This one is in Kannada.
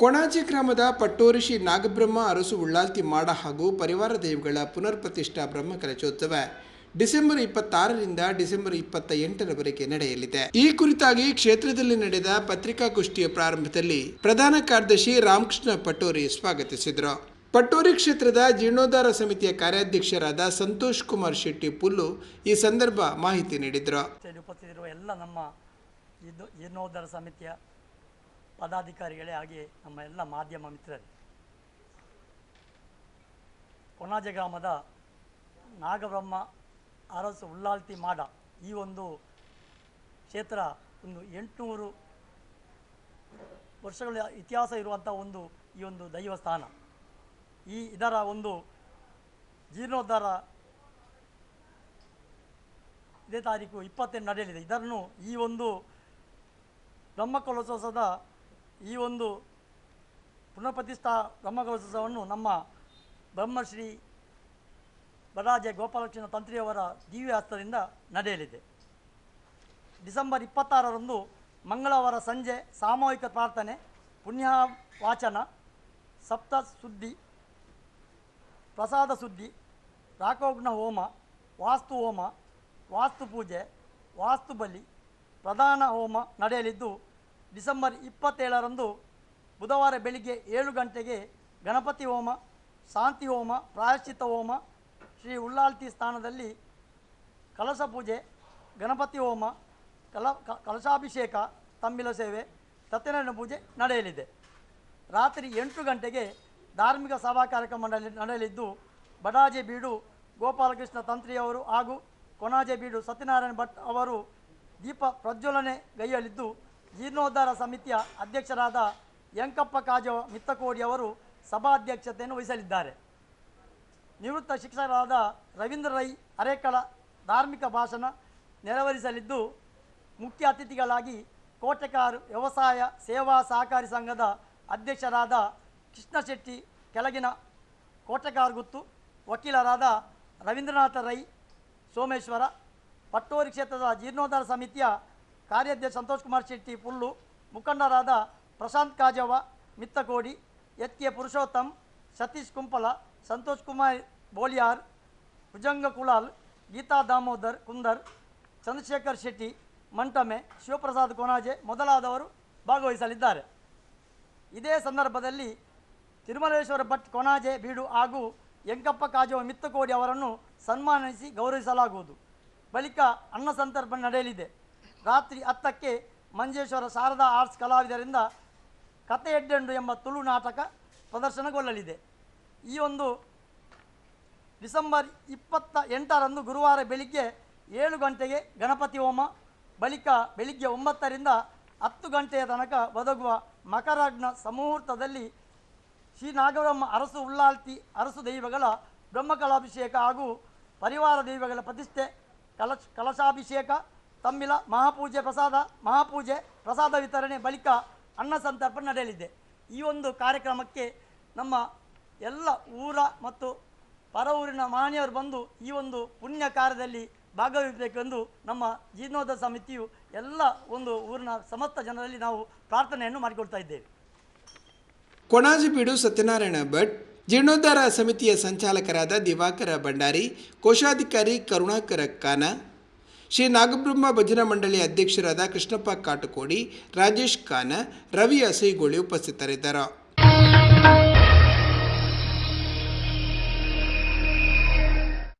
ಕೊಣಾಜಿ ಗ್ರಾಮದ ಪಟ್ಟೋರಿಷಿ ನಾಗಬ್ರಹ್ಮ ಅರಸು ಉಳ್ಳಾಲ್ತಿ ಮಾಡ ಹಾಗೂ ಪರಿವಾರ ದೇವಿಗಳ ಪುನರ್ ಪ್ರತಿಷ್ಠಾ ಬ್ರಹ್ಮ ಕಲಶೋತ್ಸವ ಡಿಸೆಂಬರ್ ಇಪ್ಪತ್ತಾರರಿಂದ ಡಿಸೆಂಬರ್ ಇಪ್ಪತ್ತ ಎಂಟರವರೆಗೆ ನಡೆಯಲಿದೆ. ಈ ಕುರಿತಾಗಿ ಕ್ಷೇತ್ರದಲ್ಲಿ ನಡೆದ ಪತ್ರಿಕಾಗೋಷ್ಠಿಯ ಪ್ರಾರಂಭದಲ್ಲಿ ಪ್ರಧಾನ ಕಾರ್ಯದರ್ಶಿ ರಾಮಕೃಷ್ಣ ಪಟೋರಿ ಸ್ವಾಗತಿಸಿದರು. ಪಟೋರಿ ಕ್ಷೇತ್ರದ ಜೀರ್ಣೋದ್ಧಾರ ಸಮಿತಿಯ ಕಾರ್ಯಾಧ್ಯಕ್ಷರಾದ ಸಂತೋಷ್ ಕುಮಾರ್ ಶೆಟ್ಟಿ ಪುಲ್ಲು ಈ ಸಂದರ್ಭ ಮಾಹಿತಿ ನೀಡಿದರು. ಎಲ್ಲ ನಮ್ಮ ಜೀರ್ಣೋದ್ಧಾರ ಸಮಿತಿಯ ಪದಾಧಿಕಾರಿಗಳೇ ಹಾಗೆ ನಮ್ಮ ಎಲ್ಲ ಮಾಧ್ಯಮ ಮಿತ್ರರೇ. ಕೊನಾಜೆ ಗ್ರಾಮದ ನಾಗಬ್ರಹ್ಮ ಅರಸು ಉಳ್ಳಾಲ್ತಿ ಮಾಡ ಈ ಒಂದು ಕ್ಷೇತ್ರ ಒಂದು ಎಂಟುನೂರು ವರ್ಷಗಳ ಇತಿಹಾಸ ಇರುವಂಥ ಒಂದು ಈ ಒಂದು ದೈವಸ್ಥಾನ ಈ ಇದರ ಒಂದು ಜೀರ್ಣೋದ್ಧಾರ ಇದೇ ತಾರೀಕು ಇಪ್ಪತ್ತೆಂಟು ನಡೆಯಲಿದೆ. ಇದನ್ನು ಈ ಒಂದು ಬ್ರಹ್ಮಕಲಶೋತ್ಸವದ ಈ ಒಂದು ಪುನಃಪ್ರತಿಷ್ಠಾ ಬ್ರಹ್ಮಕಲಶೋತ್ಸವವನ್ನು ನಮ್ಮ ಬ್ರಹ್ಮಶ್ರೀ ಬಡಾಜೆ ಗೋಪಾಲಕೃಷ್ಣ ತಂತ್ರಿಯವರ ದಿವ್ಯ ಹಸ್ತದಿಂದ ನಡೆಯಲಿದೆ. ಡಿಸೆಂಬರ್ ಇಪ್ಪತ್ತಾರರಂದು ಮಂಗಳವಾರ ಸಂಜೆ ಸಾಮೂಹಿಕ ಪ್ರಾರ್ಥನೆ ಪುಣ್ಯ ವಾಚನ ಸಪ್ತ ಸುದ್ದಿ ಪ್ರಸಾದ ಸುದ್ದಿ ರಾಕೋಗ್ನ ಹೋಮ, ವಾಸ್ತು ಹೋಮ, ವಾಸ್ತು ಪೂಜೆ, ವಾಸ್ತು ಬಲಿ, ಪ್ರಧಾನ ಹೋಮ ನಡೆಯಲಿದ್ದು ಡಿಸೆಂಬರ್ ಇಪ್ಪತ್ತೇಳರಂದು ಬುಧವಾರ ಬೆಳಿಗ್ಗೆ ಏಳು ಗಂಟೆಗೆ ಗಣಪತಿ ಹೋಮ, ಶಾಂತಿ ಹೋಮ ಪ್ರಾಯಶ್ಚಿತ ಹೋಮ, ಶ್ರೀ ಉಳ್ಳಾಲ್ತಿ ಸ್ಥಾನದಲ್ಲಿ ಕಲಶ ಪೂಜೆ, ಗಣಪತಿ ಹೋಮ, ಕಲ ಕಲಶಾಭಿಷೇಕ ತಂಬಿಲ ಸೇವೆ, ಸತ್ಯನಾರಾಯಣ ಪೂಜೆ ನಡೆಯಲಿದೆ. ರಾತ್ರಿ ಎಂಟು ಗಂಟೆಗೆ ಧಾರ್ಮಿಕ ಸಭಾ ಕಾರ್ಯಕ್ರಮ ನಡೆ- ನಡೆಯಲಿದ್ದು, ಬಡಾಜೆ ಬೀಡು ಗೋಪಾಲಕೃಷ್ಣ ತಂತ್ರಿಯವರು ಹಾಗೂ ಕೊನಾಜೆ ಬೀಡು ಸತ್ಯನಾರಾಯಣ ಭಟ್ ಅವರು ದೀಪ ಪ್ರಜ್ವಲನೆ ಗೈಯಲಿದ್ದು ಜೀರ್ಣೋದ್ಧಾರ ಸಮಿತಿಯ ಅಧ್ಯಕ್ಷರಾದ ಯಂಕಪ್ಪ ಕಾಜೋ ಮಿತ್ತಕೋಡಿ ಅವರು ಸಭಾಧ್ಯಕ್ಷತೆಯನ್ನು ವಹಿಸಲಿದ್ದಾರೆ. ನಿವೃತ್ತ ಶಿಕ್ಷಕರಾದ ರವೀಂದ್ರ ರೈ ಅರೇಕಳ ಧಾರ್ಮಿಕ ಭಾಷಣ ನೆರವೇರಿಸಲಿದ್ದು, ಮುಖ್ಯ ಅತಿಥಿಗಳಾಗಿ ಕೋಟೆಕಾರು ವ್ಯವಸಾಯ ಸೇವಾ ಸಹಕಾರಿ ಸಂಘದ ಅಧ್ಯಕ್ಷರಾದ ಕೃಷ್ಣ ಶೆಟ್ಟಿ ಕೆಳಗಿನ ಕೋಟೆಕಾರ್ ಗುತ್ತು ವಕೀಲರಾದ ರವೀಂದ್ರನಾಥ ರೈ, ಸೋಮೇಶ್ವರ, ಪಟ್ಟೋರಿ ಕ್ಷೇತ್ರದ ಜೀರ್ಣೋದ್ಧಾರ ಸಮಿತಿಯ ಕಾರ್ಯಾಧ್ಯಕ್ಷ ಸಂತೋಷ್ ಕುಮಾರ್ ಶೆಟ್ಟಿ ಪುಲ್ಲು, ಮುಖಂಡರಾದ ಪ್ರಶಾಂತ್ ಕಾಜವ, ಮಿತ್ತಕೋಡಿ ಎಚ್ ಕೆ ಪುರುಷೋತ್ತಮ್, ಸತೀಶ್ ಕುಂಪಲ, ಸಂತೋಷ್ ಕುಮಾರ್ ಬೋಲಿಯಾರ್, ಭುಜಂಗ ಕುಲಾಲ್, ಗೀತಾ ದಾಮೋದರ್ ಕುಂದರ್, ಚಂದ್ರಶೇಖರ್ ಶೆಟ್ಟಿ, ಮಂಟಮೆ, ಶಿವಪ್ರಸಾದ್ ಕೊನಾಜೆ ಮೊದಲಾದವರು ಭಾಗವಹಿಸಲಿದ್ದಾರೆ. ಇದೇ ಸಂದರ್ಭದಲ್ಲಿ ತಿರುಮಲೇಶ್ವರ ಭಟ್ ಕೊನಾಜೆ, ಬೀಡು ಹಾಗೂ ಯಂಕಪ್ಪ ಕಾಜವ, ಮಿತ್ತಕೋಡಿ ಅವರನ್ನು ಸನ್ಮಾನಿಸಿ ಗೌರವಿಸಲಾಗುವುದು. ಬಳಿಕ ಅನ್ನ ಸಂದರ್ಭ ನಡೆಯಲಿದೆ. ರಾತ್ರಿ ಹತ್ತಕ್ಕೆ ಮಂಜೇಶ್ವರ ಶಾರದಾ ಆರ್ಟ್ಸ್ ಕಲಾವಿದರಿಂದ ಕತೆ ಎಡ್ಡೆಂಡು ಎಂಬ ತುಳು ನಾಟಕ ಪ್ರದರ್ಶನಗೊಳ್ಳಲಿದೆ. ಈ ಒಂದು ಡಿಸೆಂಬರ್ ಇಪ್ಪತ್ತ ಎಂಟರಂದು ಗುರುವಾರ ಬೆಳಿಗ್ಗೆ ಏಳು ಗಂಟೆಗೆ ಗಣಪತಿ ಹೋಮ, ಬಳಿಕ ಬೆಳಿಗ್ಗೆ ಒಂಬತ್ತರಿಂದ ಹತ್ತು ಗಂಟೆಯ ತನಕ ಒದಗುವ ಮಕರಾಜ್ನ ಸಮುಹೂರ್ತದಲ್ಲಿ ಶ್ರೀ ನಾಗಬ್ರಹ್ಮ ಅರಸು ಉಳ್ಳಾಲ್ತಿ ಅರಸು ದೈವಗಳ ಬ್ರಹ್ಮಕಲಾಭಿಷೇಕ ಹಾಗೂ ಪರಿವಾರ ದೈವಗಳ ಪ್ರತಿಷ್ಠೆ, ಕಲಶ್, ಕಲಶಾಭಿಷೇಕ ತಮ್ಮಿಲ ಮಹಾಪೂಜೆ ಪ್ರಸಾದ ಮಹಾಪೂಜೆ ಪ್ರಸಾದ ವಿತರಣೆ ಬಳಿಕ ಅನ್ನ ಸಂತರ್ಪಣೆ ನಡೆಯಲಿದೆ. ಈ ಒಂದು ಕಾರ್ಯಕ್ರಮಕ್ಕೆ ನಮ್ಮ ಎಲ್ಲ ಊರ ಮತ್ತು ಪರ ಊರಿನ ಮಾನ್ಯವರು ಬಂದು ಈ ಒಂದು ಪುಣ್ಯ ಕಾರ್ಯದಲ್ಲಿ ಭಾಗವಹಿಸಬೇಕೆಂದು ನಮ್ಮ ಜೀರ್ಣೋದ ಸಮಿತಿಯು ಎಲ್ಲ ಒಂದು ಊರಿನ ಸಮಸ್ತ ಜನರಲ್ಲಿ ನಾವು ಪ್ರಾರ್ಥನೆಯನ್ನು ಮಾಡಿಕೊಳ್ತಾ ಇದ್ದೇವೆ. ಕೊಣಾಜಿಬೀಡು ಸತ್ಯನಾರಾಯಣ ಭಟ್, ಜೀರ್ಣೋದ್ಧಾರ ಸಮಿತಿಯ ಸಂಚಾಲಕರಾದ ದಿವಾಕರ ಭಂಡಾರಿ, ಕೋಶಾಧಿಕಾರಿ ಕರುಣಾಕರ ಕಾನ ಶ್ರೀ ನಾಗಬ್ರಹ್ಮ ಭಜನಾ ಮಂಡಳಿ ಅಧ್ಯಕ್ಷರಾದ ಕೃಷ್ಣಪ್ಪ ಕಾಟಕೋಡಿ ರಾಜೇಶ್ ಖಾನ ರವಿ ಅಸೈಗೋಳಿ ಉಪಸ್ಥಿತರಿದ್ದರು.